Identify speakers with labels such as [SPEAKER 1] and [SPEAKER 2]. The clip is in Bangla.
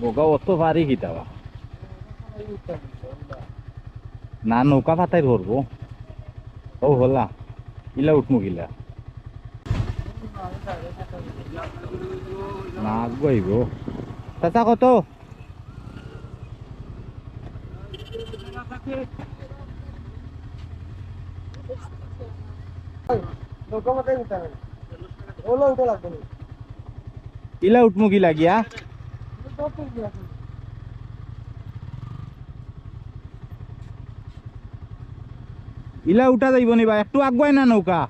[SPEAKER 1] বোকা অত পারি কি না নৌকা পাতাই ধরবো। ও হলা ইলা উঠমু গিলা। না আগুয়াইব চাচা কত? ইলা উঠমু গিলা গিয়া। ইলা উঠা যাইব নিবা একটু আগুয়াই না নৌকা।